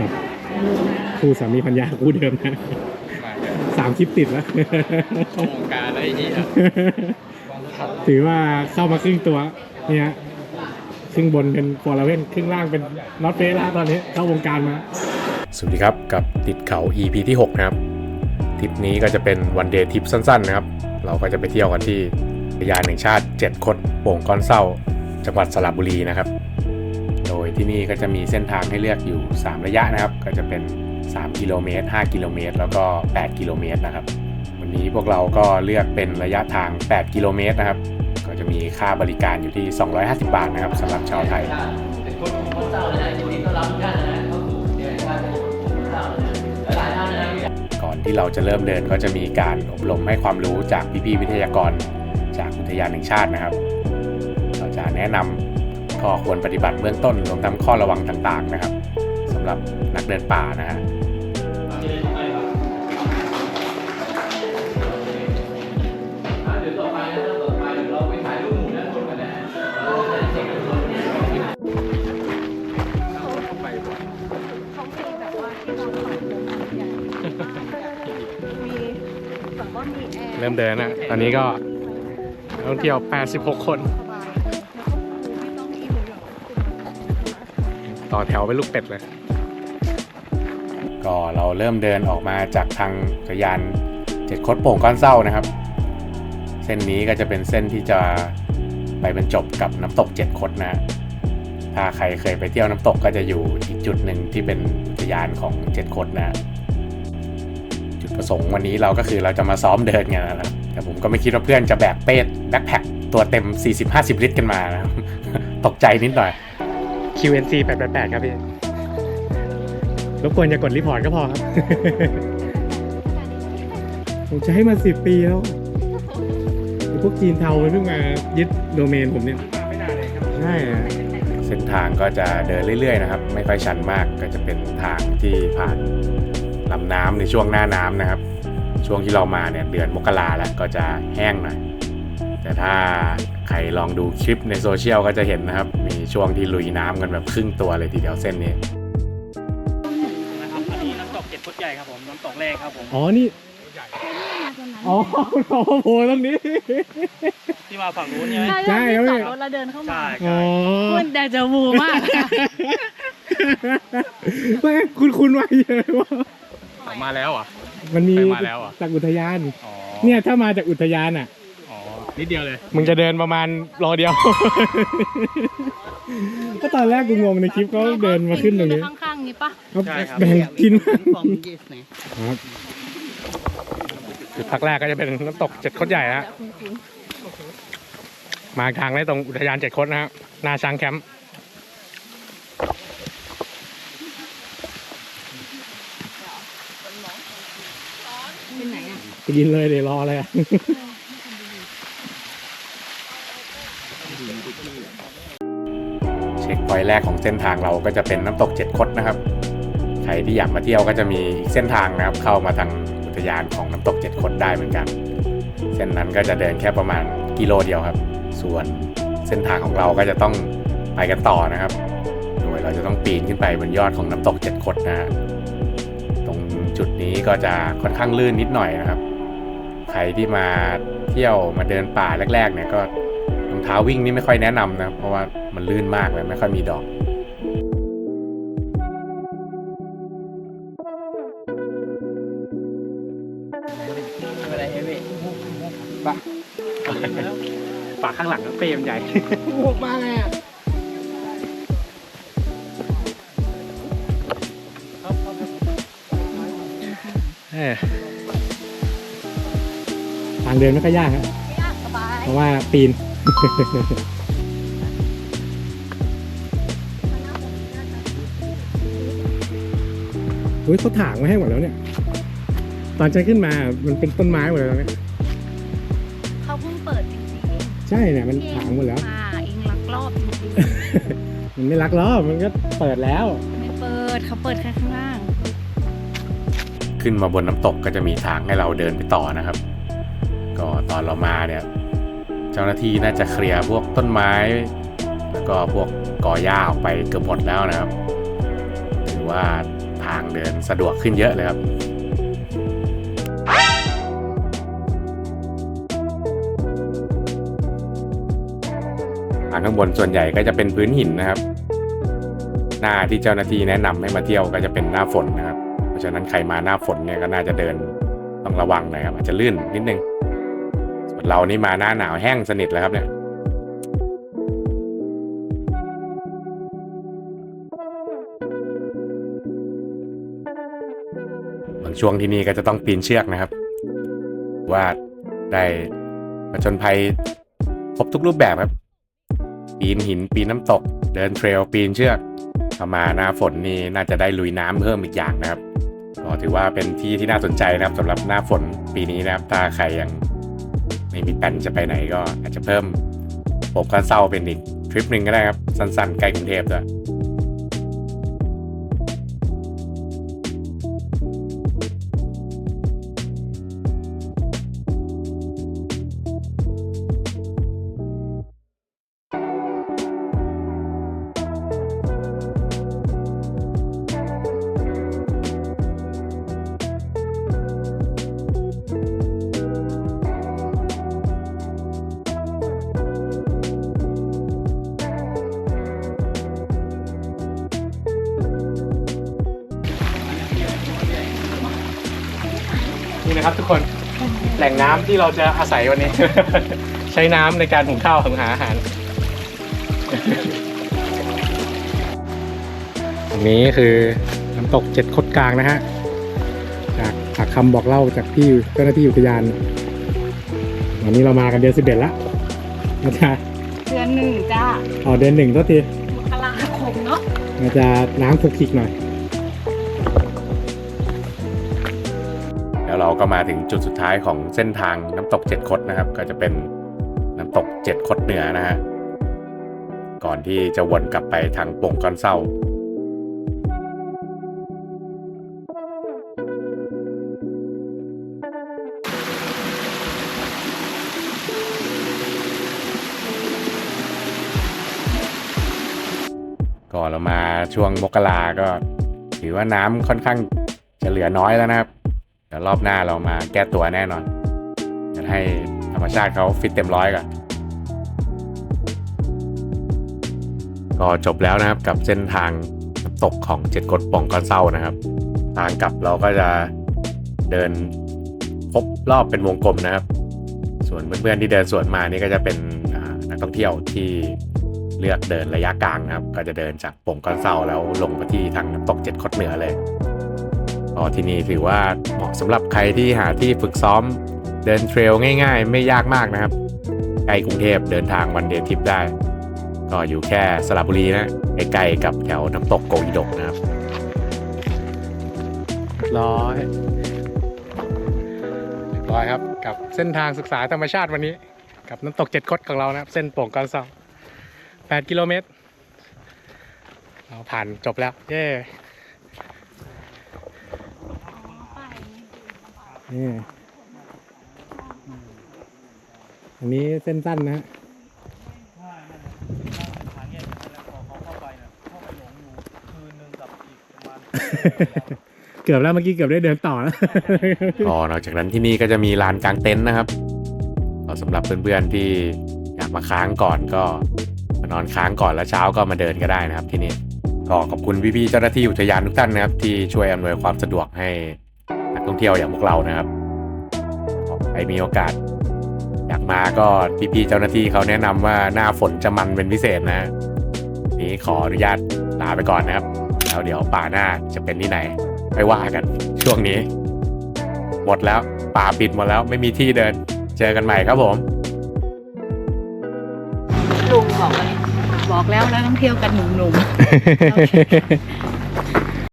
กับคู่สามีพันยาคู่เดิมนะมาเถอะสามคลิปติดแล้ว เข้าวงการแล้วไอ้ที่ถือว่าเข้ามาครึ่งตัวเนี่ยครึ่งบนเป็นฟอร์ลาเวนครึ่งล่างเป็นน็อตเฟสแล้วตอนนี้เข้าวงการมา สวัสดีครับกับติดเขา EP ที่ 6 นะครับทริปนี้ก็จะเป็นวันเดย์ทริปสั้นๆนะครับ เราก็จะไปเที่ยวกันที่อุทยานแห่งชาติ 7 คดโป่งก้อนเศร้า จังหวัดสระบุรีนะครับโดย ที่นี่ก็จะมีเส้นทางให้เลือกอยู่ 3 ระยะนะครับ ก็จะเป็น 3 กิโลเมตร 5 กิโลเมตร แล้วก็ 8 กิโลเมตรนะครับ วันนี้พวกเราก็เลือกเป็นระยะทาง 8 กิโลเมตรนะครับ ก็จะมีค่าบริการอยู่ที่ 250 บาทนะครับสำหรับชาวไทยก่อนที่เราจะเริ่มเดินก็จะมีการอบรมให้ความรู้จากพี่ๆวิทยากร จากอุทยานแห่งชาตินะครับ เราจะแนะนำ ข้อควรปฏิบัติเบื้องต้นรวมทั้งข้อระวังต่างๆนะครับสำหรับนักเดินป่านะฮะเขามีแบบว่าที่นอนของใหญ่มีแบบว่ามีแอร์เริ่มเดินนะ ตอนนี้ก็นักท่องเที่ยว 86 คน ต่อแถวเป็นลูกเป็ดเลย ก็เราเริ่มเดินออกมาจากทางอุทยานเจ็ดคดโป่งก้อนเศร้านะครับ เส้นนี้ก็จะเป็นเส้นที่จะไปบรรจบกับน้ำตกเจ็ดคดนะ ถ้าใครเคยไปเที่ยวน้ำตกก็จะอยู่อีกจุดหนึ่งที่เป็นอุทยานของเจ็ดคดนะจุดประสงค์วันนี้เราก็คือเราจะมาซ้อมเดินกันนะครับแต่ผมก็ไม่คิดว่าเพื่อนจะแบกเป้แบ็คแพ็คตัวเต็ม 40-50 ลิตรกันมานะตกใจนิดหน่อย QNC 888 ครับพี่ รบกวนอย่ากดรีพอร์ตก็พอครับ ผมจะให้มาสิบปีแล้ว พวกจีนเทาเพิ่งมายึดโดเมนผมเนี่ยไม่นานเลยครับใช่เส้นทางก็จะเดินเรื่อยๆนะครับ ไม่ค่อยชันมากก็จะเป็นทางที่ผ่านลำน้ำในช่วงหน้าน้ำนะครับ ช่วงที่เรามาเนี่ยเดือนมกราแล้วก็จะแห้งหน่อย แต่ถ้าใครลองดูคลิปในโซเชียลก็จะเห็นนะครับ มีช่วงที่ลุยน้ำกันแบบครึ่งตัวเลยทีเดียวเส้นนี้นะครับอันนี้น้ำตกเจ็ดฟุตใหญ่ครับผมน้ำตกแรกครับผมอ๋อนี่อ๋อโอ้โหตรงนี้ ที่มาฝั่งนู้นใช่ไหมใช่ใช่ครับจอดรถแล้วเดินเข้ามาใช่อ๋ใช่อคุณแดจาวูมากไม่คุณคุณมาเยอะว่าผมมาแล้วเหรอะมันมีไปมาแล้วเหรอจากอุทยานอ๋อเนี่ยถ้ามาจากอุทยานอะอ๋อ นิดเดียวเลย มึงจะเดินประมาณรอเดียว ก็ตอนแรกกูงงในคลิปเขาเดินมาขึ้นตรงนี้ข้างๆนี้ปะเขาใช่ครับ แบ่งกิน From this นะครับจุดพักแรกก็จะเป็นน้ำตกเจ็ดคดใหญ่ฮะคุณคุณมาทางได้ตรงอุทยานเจ็ดคดนะฮะหนาช้างแคมป์เป็นไหนอะไปกินเลยเดี๋ยวรอเลยอะ อยต์แรกของเส้นทางเราก็จะเป็นน้ำตกเจ็ดคดนะครับ ใครที่อยากมาเที่ยวก็จะมีอีกเส้นทางนะครับ เข้ามาทางอุทยานของน้ำตกเจ็ดคดได้เหมือนกัน เส้นนั้นก็จะเดินแค่ประมาณกิโลเดียวครับ ส่วนเส้นทางของเราก็จะต้องไปกันต่อนะครับ โดยเราจะต้องปีนขึ้นไปบนยอดของน้ำตกเจ็ดคดนะฮะตรงจุดนี้ก็จะค่อนข้างลื่นนิดหน่อยนะครับ ใครที่มาเที่ยวมาเดินป่าแรกๆเนี่ยก็ เท้าวิ่งนี่ไม่ค่อยแนะนำนะครับเพราะว่ามันลื่นมากเลยไม่ค่อยมีดอกอะไรเอเว่ฝาข้างหลังเปรมใหญ่หกมาไงอะทางเดินไม่ค่อยยากครับไม่ยากสบายเพราะว่าปีน อุ้ยเขาถางไว้ให้หมดแล้วเนี่ย ตอนฉันขึ้นมามันเป็นต้นไม้หมดแล้วเนี่ย เขาเพิ่งเปิดจริงใช่เนี่ยๆมันถางหมดแล้วมาเองลักรอบจริงมันไม่รักล้อบมันก็เปิดแล้ว ๆไม่เปิดเขาเปิดแค่ข้างล่าง ขึ้นมาบนน้ำตกก็จะมีทางให้เราเดินไปต่อนะครับ ก็ตอนเรามาเนี่ย เจ้าหน้าที่น่าจะเคลียร์พวกต้นไม้ แล้วก็พวกกอหญ้าออกไปเกือบหมดแล้วนะครับถือว่าทางเดินสะดวกขึ้นเยอะเลยครับทางข้างบนส่วนใหญ่ก็จะเป็นพื้นหินนะครับ หน้าที่เจ้าหน้าที่แนะนำให้มาเที่ยวก็จะเป็นหน้าฝนนะครับ เพราะฉะนั้นใครมาหน้าฝนเนี่ยก็น่าจะเดินต้องระวังหน่อยครับอาจจะลื่นนิดนึง เรานี่มาหน้าหนาวแห้งสนิทแล้วครับเนี่ยบางช่วงที่นี่ก็จะต้องปีนเชือกนะครับ ว่าได้ผจญภัยครบทุกรูปแบบครับ ปีนหินปีนน้ำตก เดินเทรลปีนเชือกถ้ามาหน้าฝนนี่น่าจะได้ลุยน้ำเพิ่มอีกอย่างนะครับก็ถือว่าเป็นที่ที่น่าสนใจนะครับสำหรับหน้าฝนปีนี้นะครับ ถ้าใครยัง ไม่มีแผนจะไปไหนก็อาจจะเพิ่มผมก็เศร้าเป็นอีกทริปหนึ่งก็ได้ครับ สั้นๆ ใกล้กรุงเทพด้วย นี่นะครับ ทุกคนแหล่งน้ำที่เราจะอาศัยวันนี้ ใช้น้ำในการหุงข้าวหุงหาอาหารตรงนี้คือน้ำตกเจ็ดคดกลางนะฮะจากจากคำบอกเล่าจากที่เจ้าหน้าที่อุทยาน วันนี้เรามากันเดือนสิบเอ็ดละนะจ๊ะเดือนหนึ่งจ้าอ๋อเดือนหนึ่งก็ทีมกราคมเนาะอาจจะน้ำคลุกคลิกหน่อย ก็มาถึงจุดสุดท้ายของเส้นทางน้ำตกเจ็ดคดนะครับ ก็จะเป็นน้ำตกเจ็ดคดเหนือนะฮะก่อนที่จะวนกลับไปทางโป่งกอนเศร้าก่อนเรามาช่วงมกราก็ถือว่าน้ำค่อนข้างจะเหลือน้อยแล้วนะครับ ดี๋ยวรอบหน้าเรามาแก้ตัวแน่นอนจะให้ธรรมชาติเขาฟิตเต็มร้อยก่อนก็จบแล้วนะครับกับเส้นทางตกของเจ็ดกดป่องก้อนเศร้านะครับ ทางกลับเราก็จะเดินครบรอบเป็นวงกลมนะครับ ส่วนเพื่อนๆที่เดินสวนมานี่ก็จะเป็นนักท่องเที่ยวที่เลือกเดินระยะกลางนะครับ ก็จะเดินจากป่งก้อนเศร้าแล้วลงมาที่ทางน้ำตกเจ็ดคดเหนือเลย ก็ที่นี่ถือว่าเหมาะสำหรับใครที่หาที่ฝึกซ้อมเดินเทรลง่าย ๆ ไม่ยากมากนะครับใกล้กรุงเทพเดินทางวันเดย์ทริปได้ ก็อยู่แค่สระบุรีนะใกล้ๆกับแถวน้ำตกโกอิดกนะครับร้อยร้อยครับกับเส้นทางศึกษาธรรมชาติวันนี้ กับน้ำตกเจ็ดคดของเรานะครับ เส้นโป่งก้อนเศร้า8กิโลเมตรเราผ่านจบแล้ว เย้ นี่อันนี้เส้นสั้นนะฮะทางแยกกันแล้วพอเขาเข้าไปเนี่ยเข้าไปหลงอยู่คืนนึงกับอีกประมาณเกือบแล้วเมื่อกี้เกือบได้เดินต่อแล้วอ๋อนอกจากนั้นที่นี่ก็จะมีลานกลางเต็นท์นะครับก็สำหรับเพื่อนๆที่อยากมาค้างก่อนก็มานอนค้างก่อนแล้วเช้าก็มาเดินก็ได้นะครับที่นี่ก็ขอบคุณพี่ๆเจ้าหน้าที่อุทยานทุกท่านนะครับที่ช่วยอำนวยความสะดวกให้ นักท่องเที่ยวอย่างพวกเรานะครับใครมีโอกาส อยากมาก็พี่ๆเจ้าหน้าที่เขาแนะนำว่าหน้าฝนจะมันเป็นพิเศษนะ นี้ขออนุญาตลาไปก่อนนะครับ แล้วเดี๋ยวป่าหน้าจะเป็นที่ไหนไปว่ากันช่วงนี้ หมดแล้วป่าปิดหมดแล้วไม่มีที่เดิน เจอกันใหม่ครับผมลุงบอกเลยบอกแล้วแล้วต้องเที่ยวกันหนุ่มๆโอเค